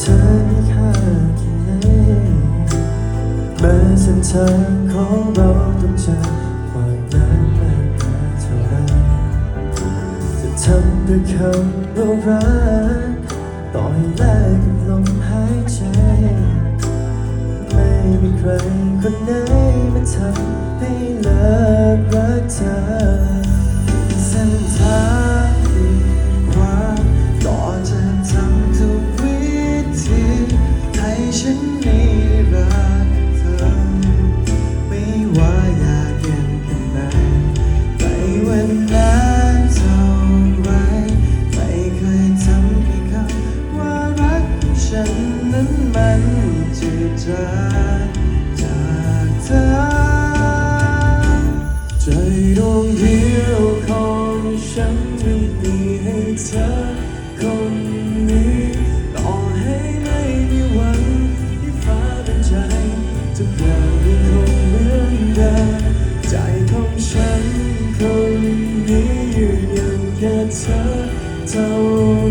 ธอได้รู้ว่าเธอมีค่าแค่ไหนแม้เส้นทางของเราต้องเจอความยากมากมายเท่าไรจะทำด้วยคำว่ารักต่อให้แลกกับลมหายใจ ไม่มีใครคนไหนมาทำให้ ฉันยังมีให้เธอคนนี้ต่อให้ไม่มีวันที่ฟ้าเป็นใจทุกอย่างยังคงเหมือนเดิมใจของฉันคนนี้ยืนยันแค่เธอเท่า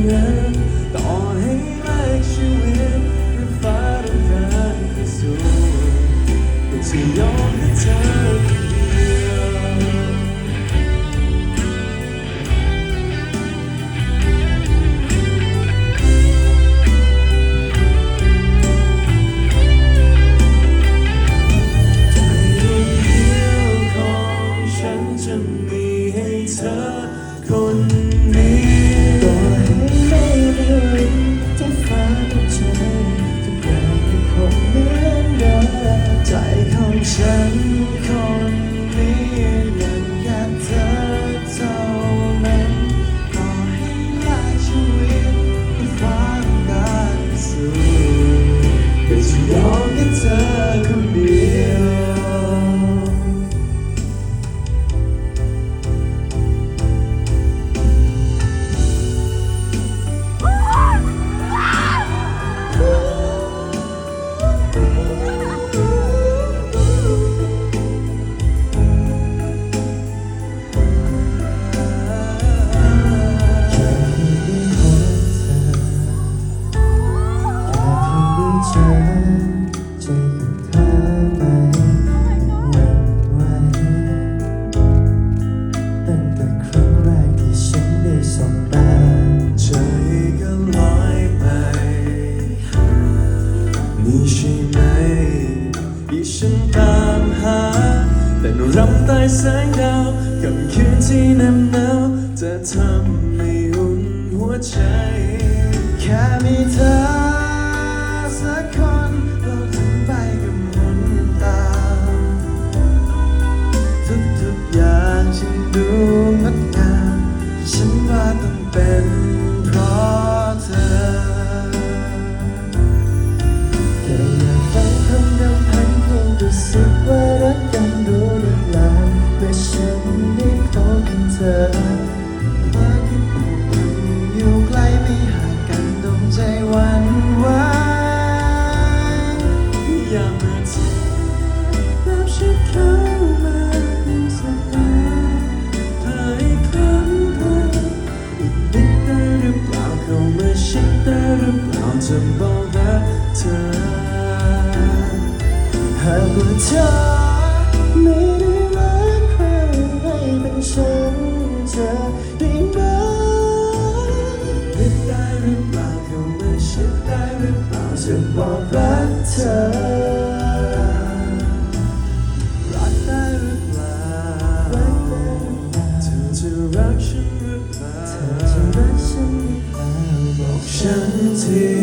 นั้นต่อให้แลกชีวิตหรือฟ้าต้องการพิสูจน์ก็จะยอมให้เธอ ยอ จะทำให้อุ่นหัวใจ แค่มีเธอสักคนโลกทั้งใบก็หมุนตามทุกๆอย่างฉันดูงดงามฉันว่าต้องเป็นเพราะเธอแค่อยากฟังคำรำพันคงรู้สึกว่ารักกันรู้หรือเปล่าเมื่อฉันได้พบเธอ ได้หรือเปล่าจะบอกรักเธอ หากว่าเธอไม่ได้รักใครให้เป็นฉันเธอได้ไหมคิดได้หรือเปล่าเข้ามาฉันได้หรือเปล่าจะบอกรักเธอ To.